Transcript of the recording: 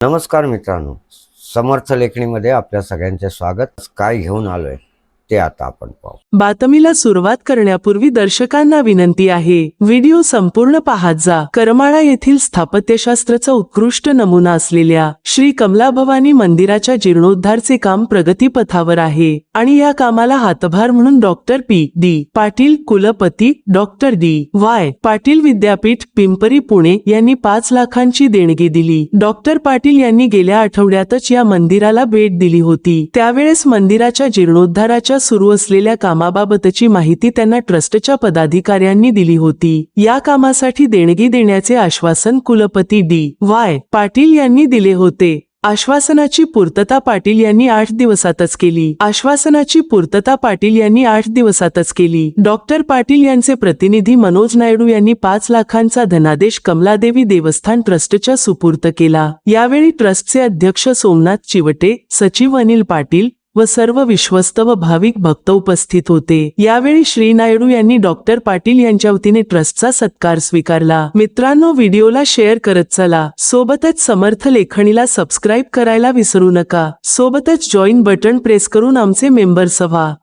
नमस्कार मित्रांनो. समर्थ लेखणीमध्ये आपल्या सगळ्यांचे स्वागत. काय घेऊन आलोय? ते आता आपण पाहू. बातमीला सुरुवात करण्यापूर्वी दर्शकांना विनंती आहे व्हिडिओ संपूर्ण पाहत जा. करमाळा येथील स्थापत्यशास्त्राचा उत्कृष्ट नमुना असलेल्या श्री कमला भवानी मंदिराच्या जीर्णोद्धारचे काम प्रगतीपथावर आहे आणि या कामाला हातभार म्हणून डॉक्टर पी. डी. पाटील कुलपती डॉक्टर डी. वाय. पाटील विद्यापीठ पिंपरी पुणे यांनी पाच लाखांची देणगी दिली. डॉक्टर पाटील यांनी गेल्या आठवड्यातच या मंदिराला भेट दिली होती. त्यावेळेस मंदिराच्या जीर्णोद्धाराच्या सुरू असलेल्या कामाबाबतची माहिती त्यांना ट्रस्टच्या पदाधिकाऱ्यांनी दिली होती. या कामासाठी देणगी देण्याचे आश्वासन कुलपती डी. वाय. पाटील यांनी दिले होते. आश्वासनाची पूर्तता पाटील यांनी आठ दिवसातच केली. आश्वासनाची पूर्तता पाटील यांनी आठ दिवसातच केली. डॉक्टर पाटील यांचे प्रतिनिधी मनोज नायडू यांनी पाच लाखांचा धनादेश कमलादेवी देवस्थान ट्रस्टच्या सुपूर्त केला. यावेळी ट्रस्टचे अध्यक्ष सोमनाथ चिवटे सचिव अनिल पाटील व सर्व विश्वस्त व भाविक भक्त उपस्थित होते. यावेळी श्री नायडू यांनी डॉक्टर पाटील यांच्या वतीने ट्रस्टचा सत्कार स्वीकारला. मित्रांनो व्हिडिओला शेअर करत चला. सोबतच समर्थ लेखणीला सबस्क्राईब करायला विसरू नका. सोबतच जॉईन बटन प्रेस करून आमचे मेंबर्स व्हा.